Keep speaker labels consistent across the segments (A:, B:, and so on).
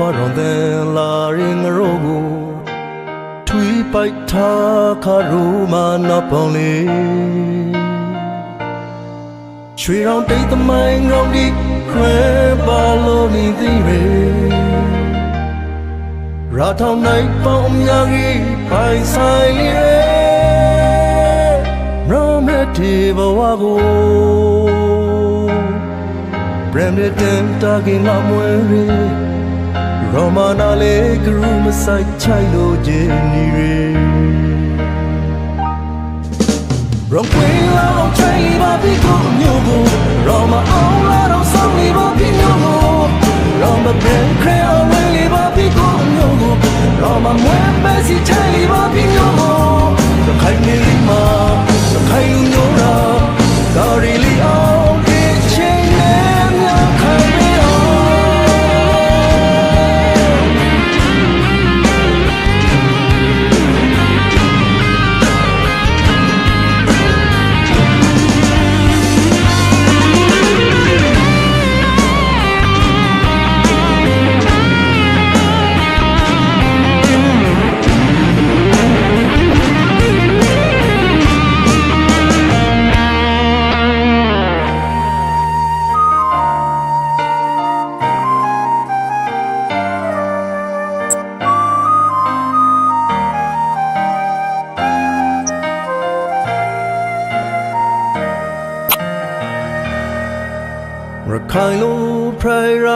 A: ဖွာတော်တဲ့လာရင်ငရောကိုထွေးပိုက်ထားခါရူမာနပောင်းလေးရွှေရောင်တိတ်သမိုင်းရောင်ဒီခွဲပါလို့နေသေးရရာထောင်နိုင်ပေါင်းအများကြီးပိုင်ဆိုင်လေရရောမရတီဘဝကိုဘရမ်ရတန်တာကင်ငါမွေ ရီရောမနာလေးကရူမဆိုင်ချိုင်လို့ခြင်းနေရရောကွေလာတော့ချိုင်ပါပြီကိုမျိုးကိုရောမအောင်လာတော့ဆောင်းလေးပါပြီမျိုးကိုရောမဘယ်ခရ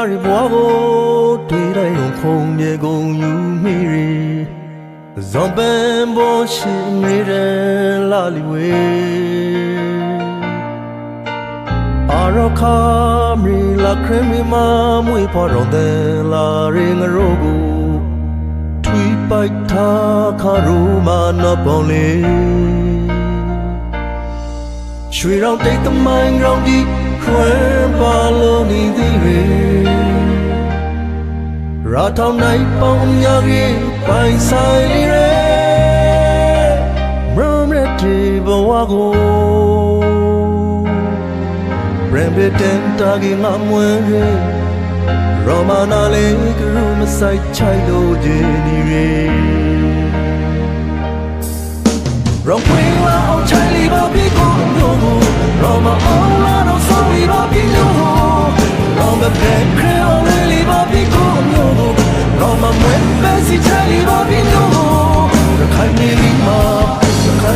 A: ရိုင်ရာရီဘွားကိုတွေ့တိုင်းတော့ခုံမြေကုန်ယူမိရီဇွန်ပန်ဘောရှိနေတဲ့လာလီဝေအာရခါမီလာခရမီမာမွေဖော်တော်တဲ့လာရင်ငရောကိုထွီပိုက်ထားခါရူမာနပေါင်းလေးရွှေရောင်တိတ်သမိုင်းရောင်ဒီခွဲပါလို့နေသေးရရာထောင်နိုင်ပေါင်းအများကြီး ပိုင်ဆိုင်လေရမရမရတီဘဝကိုရမ်ဘတန်တာဂီငါမွေရရောမနာလေးကရူမဆိုင်ချိုင်လို့ခြင်းနေရ 让回来后拆篱笆比公牛，让马奥拉到桑篱笆比牛，让马别克奥雷篱笆比公牛，让马门贝西拆篱笆比牛，让开米里马，让开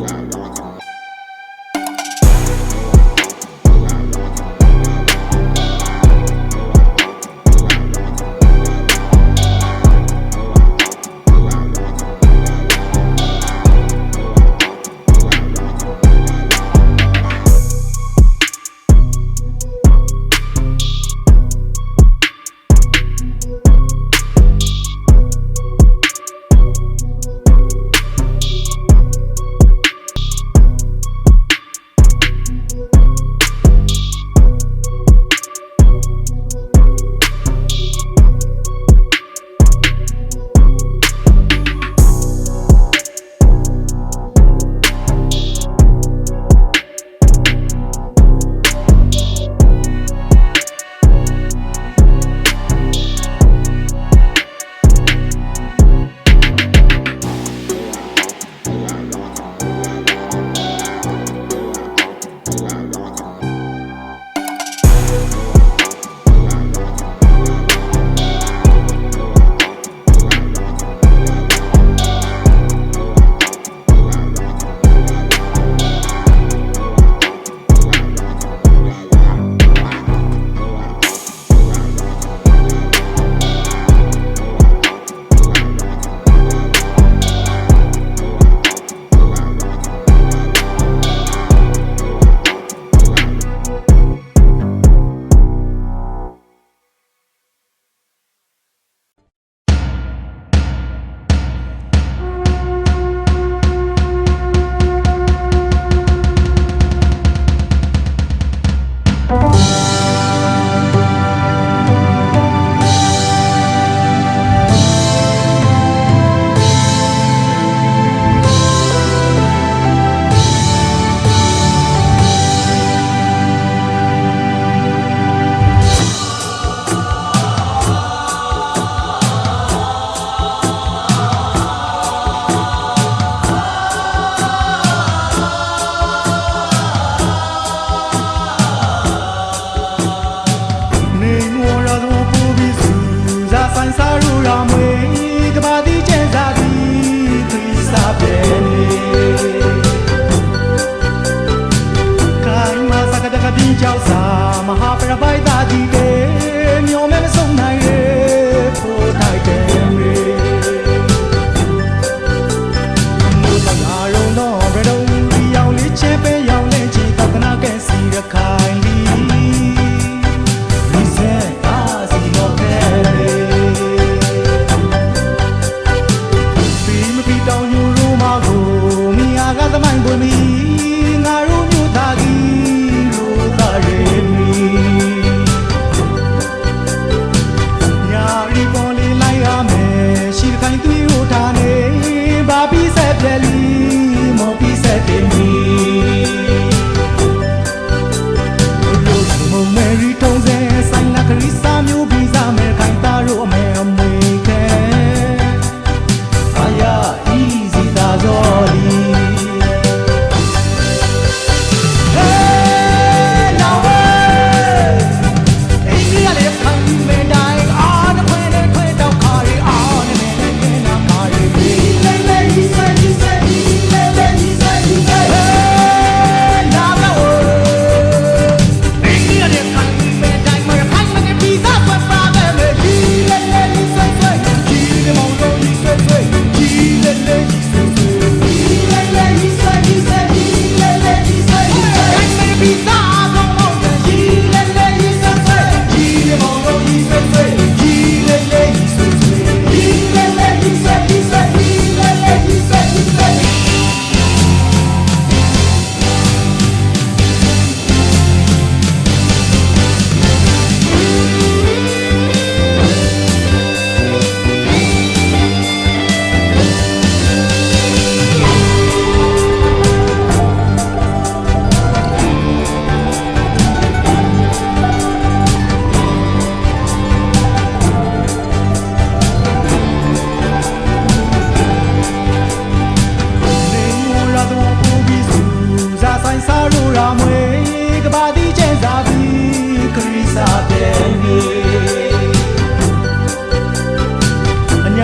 A: loud.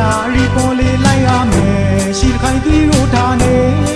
B: ရာ
C: အလီပေါ်လေးလိုက်ရမယ်ရှိတခိုင်သီးတို့ထားနေ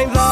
C: ခိုင်